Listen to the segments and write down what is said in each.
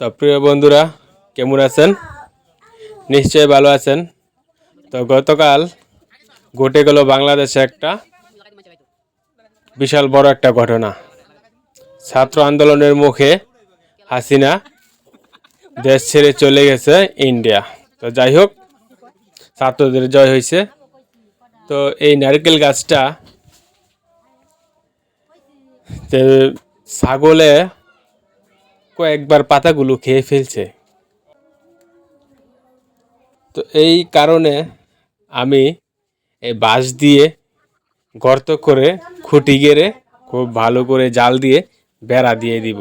তো প্রিয় বন্ধুরা, কেমন আছেন? নিশ্চয়ই ভালো আছেন। তো গতকাল ঘটে গেল বাংলাদেশে একটা বিশাল বড় একটা ঘটনা। ছাত্র আন্দোলনের মুখে হাসিনা দেশ ছেড়ে চলে গেছে ইন্ডিয়া। তো যাই হোক, ছাত্রদের জয় হয়েছে। তো এই নারকেল গাছটা ছাগলে কয়েকবার পাতাগুলো খেয়ে ফেলছে। তো এই কারণে আমি এই বাঁশ দিয়ে গর্ত করে খুঁটি গেড়ে খুব ভালো করে জাল দিয়ে বেড়া দিয়ে দিব।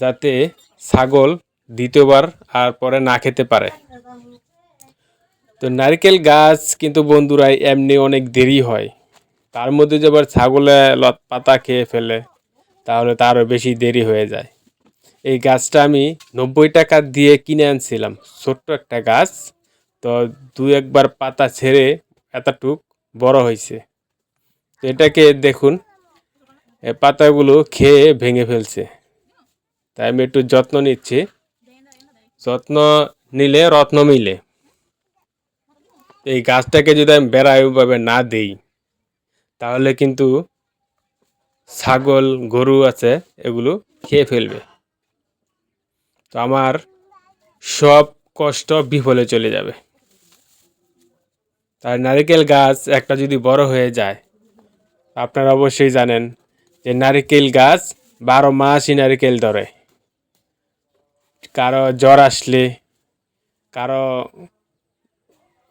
যাতে ছাগল দ্বিতীয়বার আর পরে না খেতে পারে। তো নারকেল গাছ কিন্তু বন্ধুরা, এমনি অনেক দেরি হয়। তার মধ্যে যে আবার ছাগলে লত পাতা খেয়ে ফেলে। তাহলে তো আরও বেশি দেরি হয়ে যায়। এই গাছটা আমি নব্বই টাকা দিয়ে কিনে আনছিলাম, ছোট্ট একটা গাছ। তো দু একবার পাতা ছেড়ে এতটুক বড় হয়েছে। তো এটাকে দেখুন, এ পাতাগুলো খেয়ে ভেঙে ফেলছে। তাই আমি একটু যত্ন নিচ্ছি। যত্ন নিলে রত্ন মিলে। এই গাছটাকে যদি আমি বেড়াইভাবে না দেই, তাহলে কিন্তু ছাগল, গরু আছে, এগুলো খেয়ে ফেলবে। তো আমার সব কষ্ট বিফলে চলে যাবে। তার নারকেল গাছ একটা যদি বড় হয়ে যায়, আপনারা অবশ্যই জানেন যে নারকেল গাছ বারো মাসই নারকেল ধরে। কারও জ্বর আসলে, কারও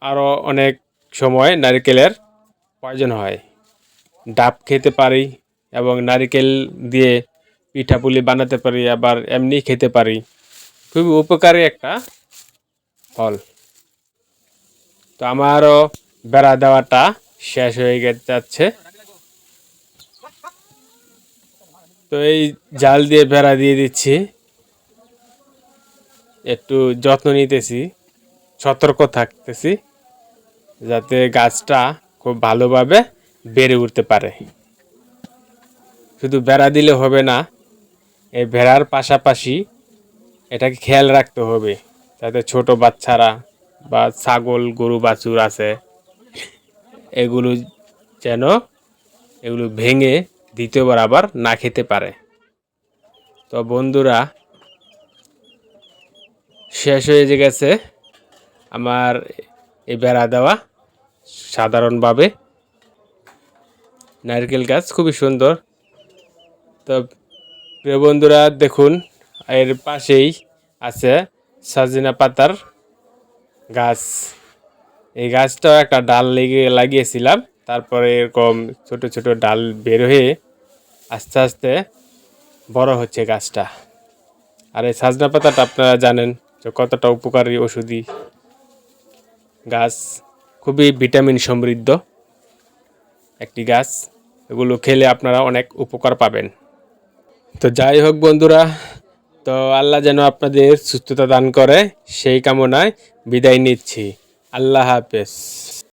আরও অনেক সময় নারকেলের প্রয়োজন হয়। ডাব খেতে পারি এবং নারিকেল দিয়ে পিঠাপুলি বানাতে পারি, আবার এমনি খেতে পারি। খুবই উপকারী একটা ফল। তো আমারও বেড়া দেওয়াটা শেষ হয়ে যাচ্ছে। তো এই জাল দিয়ে বেড়া দিয়ে দিচ্ছি। একটু যত্ন নিতেছি, সতর্ক থাকতেছি, যাতে গাছটা খুব ভালোভাবে বেড়ে উঠতে পারে। শুধু বেড়া দিলে হবে না, এই ভেড়ার পাশাপাশি এটাকে খেয়াল রাখতে হবে যাতে ছোট বাচ্চারা বা ছাগল, গরু, বাছুর আছে, এগুলো যেন এগুলো ভেঙে দ্বিতীয়বার আবার না খেতে পারে। তো বন্ধুরা, শেষ হয়ে গেছে আমার এই বেড়া দেওয়া সাধারণভাবে। নারকেল গাছ খুবই সুন্দর তো প্রিয় বন্ধুরা, দেখুন, এর পাশেই আছে সাজিনা পাতার গাছ। এই গাছটাও একটা ডাল লেগে লাগিয়েছিলাম, তারপরে এরকম ছোট ছোট ডাল বের হয়ে আস্তে আস্তে বড় হচ্ছে গাছটা। আর এই সাজনা পাতাটা আপনারা জানেন যে কতটা উপকারী ওষুধি গাছ। খুবই ভিটামিন সমৃদ্ধ একটি গাছ, এগুলো খেলে আপনারা অনেক উপকার পাবেন। তো যাই হোক বন্ধুরা, তো আল্লাহ যেন আপনাদের সুস্থতা দান করে, সেই কামনায় বিদায় নিচ্ছি। আল্লাহ হাফেজ।